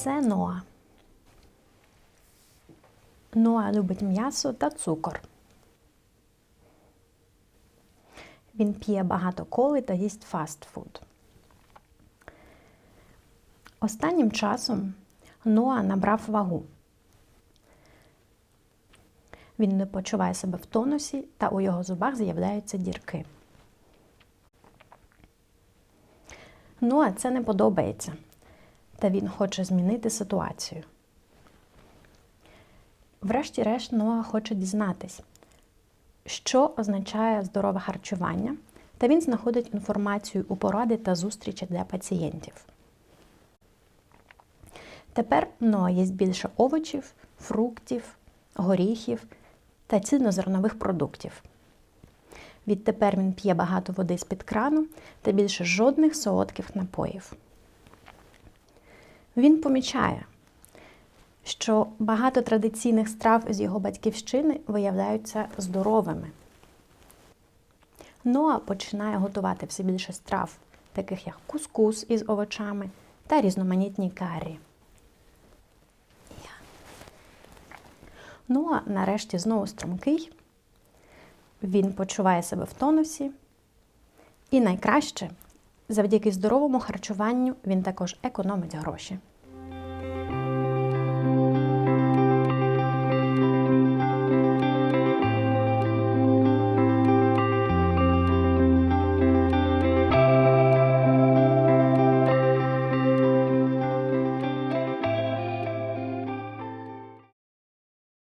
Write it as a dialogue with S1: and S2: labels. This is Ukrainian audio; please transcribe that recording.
S1: це Ноа. Ноа любить м'ясо та цукор. Він п'є багато коли та їсть фастфуд. Останнім часом Ноа набрав вагу. Він не почуває себе в тонусі, та у його зубах з'являються дірки. Ноа це не подобається та він хоче змінити ситуацію. Врешті-решт, Ноа хоче дізнатись, що означає здорове харчування, та він знаходить інформацію у поради та зустрічі для пацієнтів. Тепер Ноа їсть більше овочів, фруктів, горіхів та ціннозернових продуктів. Відтепер він п'є багато води з-під крану та більше жодних солодких напоїв. Він помічає, що багато традиційних страв з його батьківщини виявляються здоровими. Ноа починає готувати все більше страв, таких як кускус із овочами та різноманітні карі. Ноа нарешті знову стрункий, він почуває себе в тонусі. І найкраще, завдяки здоровому харчуванню він також економить гроші.